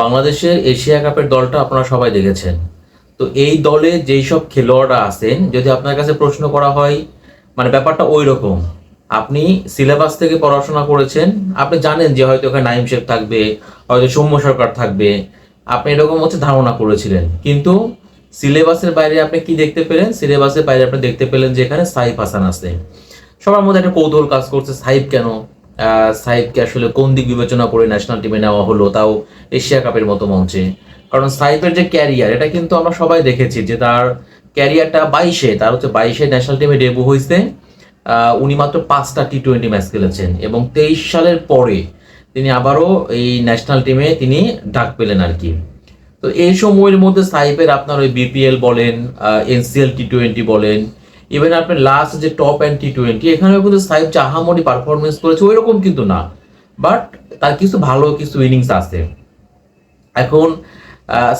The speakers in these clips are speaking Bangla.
বাংলাদেশের এশিয়া কাপের দলটা আপনারা সবাই দেখেছেন। তো এই দলে যেই সব খেলোয়াড়রা আছেন, যদি আপনার কাছে প্রশ্ন করা হয় মানে ব্যাপারটা ওই রকম। আপনি সিলেবাস থেকে পড়াশোনা করেছেন, আপনি জানেন যে হয়তো ওখানে নাইম শেখ থাকবে, হয়তো সৌম্য সরকার থাকবে, আপনি এরকম হচ্ছে ধারণা করেছিলেন। কিন্তু সিলেবাসের বাইরে আপনি কি দেখতে পেলেন? সিলেবাসের বাইরে আপনি দেখতে পেলেন যে এখানে সাইফ হাসান আছে। সবার মধ্যে একটা কৌতূহল কাজ করছে, সাইফ কেন? আহ, সাইফকে আসলে কোন দিক বিবেচনা করে ন্যাশনাল টিমে নেওয়া হলো তাও এশিয়া কাপের মতো মঞ্চে। কারণ সাইফের যে ক্যারিয়ার এটা কিন্তু আমরা সবাই দেখেছি যে তার ক্যারিয়ারটা বাইশে তার হচ্ছে বাইশে ন্যাশনাল টিমে ডেবু হয়েছে। উনি মাত্র পাঁচটা টি টোয়েন্টি ম্যাচ খেলেছেন এবং তেইশ সালের পরে তিনি আবারও এই ন্যাশনাল টিমে তিনি ডাক পেলেন আর কি। তো এই সময়ের মধ্যে সাইফের আপনার ওই বিপিএল বলেন এনসিএল টি টোয়েন্টি বলেন ইভেন আপনার লাস্ট যে টপ অ্যান্ড টি টোয়েন্টি এখানেও কিন্তু সাইফ যে আহামরি পারফরমেন্স করেছে ওই রকম কিন্তু না। বাট তার কিছু ভালো কিছু ইনিংস আছে। এখন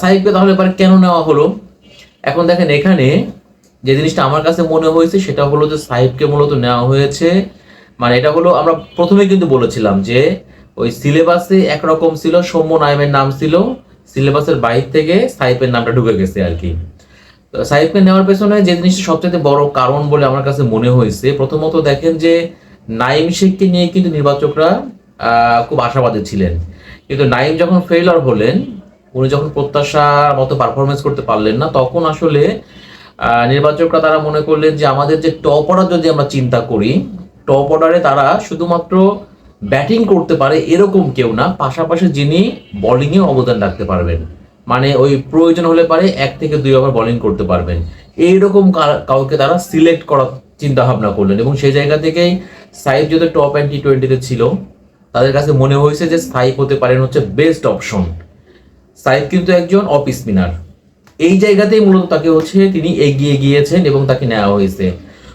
সাইফকে তাহলে এবার কেন নেওয়া হলো? এখন দেখেন এখানে যে জিনিসটা আমার কাছে মনে হয়েছে, সেটা হলো যে সাইফকে মূলত নেওয়া হয়েছে। মানে এটা হলো আমরা প্রথমে কিন্তু বলেছিলাম যে ওই সিলেবাসে একরকম ছিল, সৌম্য নাইমের নাম ছিল। সিলেবাসের বাইরে থেকে সাইফের নামটা ঢুকে গেছে আর কি। সাইফকে নেওয়ার পেছনে যে জিনিসটা সবচেয়ে বড় কারণ বলে আমার কাছে মনে হয়েছে, প্রথমত দেখেন যে নাইম শেখকে নিয়ে কিন্তু নির্বাচকরা খুব আশাবাদী ছিলেন। কিন্তু নাইম যখন ফেইলার হলেন, উনি যখন প্রত্যাশার মতো পারফরমেন্স করতে পারলেন না, তখন আসলে নির্বাচকরা তারা মনে করলেন যে আমাদের যে টপ অর্ডার যদি আমরা চিন্তা করি টপ অর্ডারে তারা শুধুমাত্র ব্যাটিং করতে পারে এরকম কেউ না, পাশাপাশি যিনি বোলিংয়ে অবদান রাখতে পারবেন। মানে ওই প্রয়োজন হলে পারে এক থেকে দুই ওভার বোলিং করতে পারবেন। এইরকম কাউকে তারা সিলেক্ট করার চিন্তা ভাবনা করলেন এবং সেই জায়গা থেকেই সাইফ যেহেতু টপ অ্যান্ড টি টোয়েন্টিতে ছিল, তাদের কাছে মনে হয়েছে যে সাইফ হতে পারেন হচ্ছে বেস্ট অপশন সাইফ কিন্তু একজন অফ স্পিনার এই জায়গাতেই মূলত তাকে হচ্ছে তিনি এগিয়ে গিয়েছেন এবং তাকে নেওয়া হয়েছে।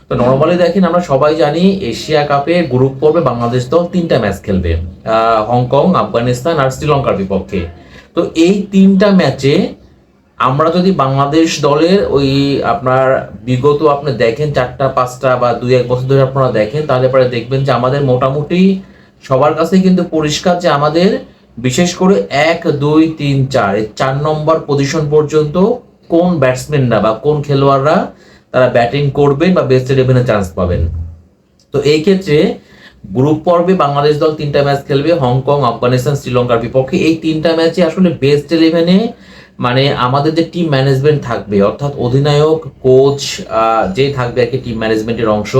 তো নর্মালি দেখেন আমরা সবাই জানি এশিয়া কাপে গ্রুপ পর্বে বাংলাদেশ দল তিনটা ম্যাচ খেলবে। হংকং, আফগানিস্তান আর শ্রীলঙ্কার বিপক্ষে। তো এই তিনটা ম্যাচে আমরা যদি বাংলাদেশ দলের ওই আপনার বিগত আপনি দেখেন চারটা, পাঁচটা বা দুই এক বছর ধরে আপনারা দেখেন, তাহলে পরে দেখবেন যে আমাদের মোটামুটি সবার কাছে কিন্তু পরিষ্কার যে আমাদের বিশেষ করে এক, দুই, তিন, চার চার নম্বর পজিশন পর্যন্ত কোন ব্যাটসম্যানরা বা কোন খেলোয়াড়রা তারা ব্যাটিং করবেন বা বেস্ট ইলেভেনে চান্স পাবেন। তো এই ক্ষেত্রে গ্রুপ পর্বে বাংলাদেশ দল তিনটা ম্যাচ খেলবে, হংকং, আফগানিস্তান, শ্রীলঙ্কার বিপক্ষে। এই তিনটা ম্যাচে আসলে বেস্ট ইলেভেনে মানে আমাদের যে টিম ম্যানেজমেন্ট থাকবে, অর্থাৎ অধিনায়ক কোচ যে থাকবে আর কি টিম ম্যানেজমেন্টের অংশ।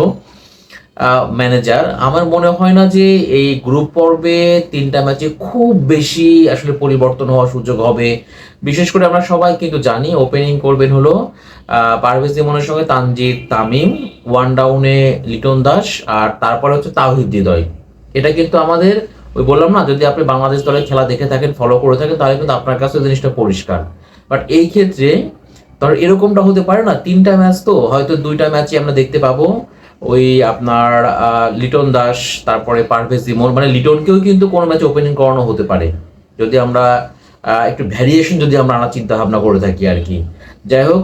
ম্যানেজার আমার মনে হয় না যে এই গ্রুপ পর্বে তিনটা ম্যাচে খুব বেশি আসলে পরিবর্তন হওয়ার সুযোগ হবে। বিশেষ করে আমরা সবাই কিন্তু জানি ওপেনিং করবেন হলো পারভেজ ইমনের সঙ্গে তানজিদ তামিম ওয়ান ডাউনে লিটন দাস, আর তারপরে হচ্ছে তাহিদ হৃদয়। এটা কিন্তু আমাদের, ওই বললাম না, যদি আপনি বাংলাদেশ দলের খেলা দেখে থাকেন ফলো করে থাকেন, তাহলে কিন্তু আপনার কাছে জিনিসটা পরিষ্কার। বাট এই ক্ষেত্রে, ধর এরকমটা হতে পারে না, তিনটা ম্যাচ তো হয়তো দুইটা ম্যাচই আমরা দেখতে পাবো। ওই আপনার লিটন দাস, তারপরে পারভেজ ইমন মানে লিটনকেও কিন্তু কোনো ম্যাচে ওপেনিং করানো হতে পারে। যদি আমরা একটু ভ্যারিয়েশন যদি আমরা আনার চিন্তা ভাবনা করে থাকি আর কি। যাই হোক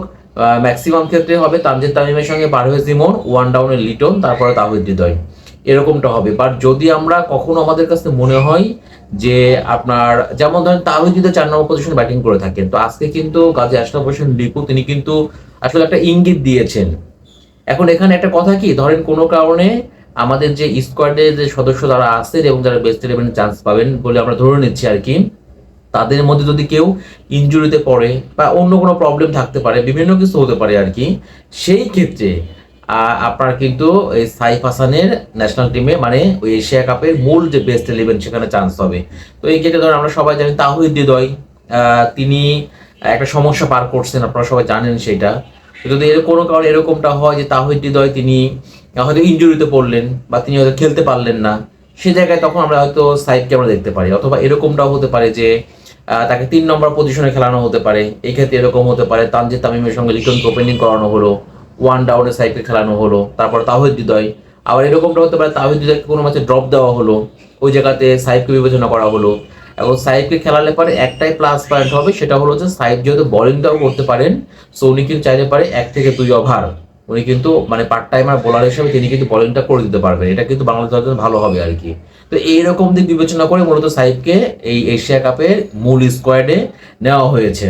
ম্যাক্সিমাম ক্ষেত্রে হবে তানজিদ তামিমের সঙ্গে পারভেজ ইমন ওয়ান ডাউনের লিটন, তারপরে তাহিদ হৃদয় এরকমটা হবে। বাট যদি আমরা কখনো আমাদের কাছে মনে হয় যে আপনার, যেমন ধরেন তাহিদ হৃদয় চার নম্বর পজিশনে ব্যাটিং করে থাকেন, তো আজকে কিন্তু গাজী আশরাফ হোসেন লিপু তিনি কিন্তু আসলে একটা ইঙ্গিত দিয়েছেন। এখন এখানে একটা কথা কি, ধরেন কোনো কারণে আমাদের যে স্কোয়াডের যে সদস্য যারা আছেন এবং যারা বেস্ট ইলেভেনে চান্স পাবেন বলে আমরা ধরে নিচ্ছি আর কি, তাদের মধ্যে যদি কেউ ইনজুরিতে পড়ে বা অন্য কোনো প্রবলেম থাকতে পারে, বিভিন্ন কিছু হতে পারে আর কি, সেই ক্ষেত্রে আপনার কিন্তু এই সাইফ হাসানের ন্যাশনাল টিমে মানে ওই এশিয়া কাপের মূল যে বেস্ট ইলেভেন সেখানে চান্স হবে। তো এই ক্ষেত্রে ধরেন আমরা সবাই জানি তাহিদ হৃদয় তিনি একটা সমস্যা পার করছেন, আপনারা সবাই জানেন সেটা। যদি এর কোনো কারণে এরকমটা হয় যে তাহিদ হৃদয় তিনি হয়তো ইনজুরিতে পড়লেন বা তিনি হয়তো খেলতে পারলেন না, সে জায়গায় তখন আমরা হয়তো সাইডকে আমরা দেখতে পারি। অথবা এরকমটাও হতে পারে যে তাকে তিন নম্বর পজিশনে খেলানো হতে পারে। এই ক্ষেত্রে এরকম হতে পারে, তানজিদ তামিমের সঙ্গে লিটনকে ওপেনিং করানো হলো, ওয়ান ডাউনে সাইডকে খেলানো হলো, তারপর তাহিদ হৃদয়। আবার এরকমটা হতে পারে তাহিদ হৃদয়কে কোনো ম্যাচে ড্রপ দেওয়া হলো, ওই জায়গাতে সাইফকে বিবেচনা করা হলো। এবং সাইফকে খেলালে পরে একটাই প্লাস পয়েন্ট হবে, সেটা হলো যে সাইফ যেহেতু বোলিংটাও করতে পারেন সো উনি কিন্তু চাইতে পারে এক থেকে দুই ওভার উনি কিন্তু মানে পার্ট টাইমার বোলার হিসেবে তিনি কিন্তু বোলিংটা করে দিতে পারবেন। এটা কিন্তু বাংলাদেশের জন্য ভালো হবে আর কি। তো এইরকম দিক বিবেচনা করে মূলত সাইফকে এই এশিয়া কাপের মূল স্কোয়াডে নেওয়া হয়েছে।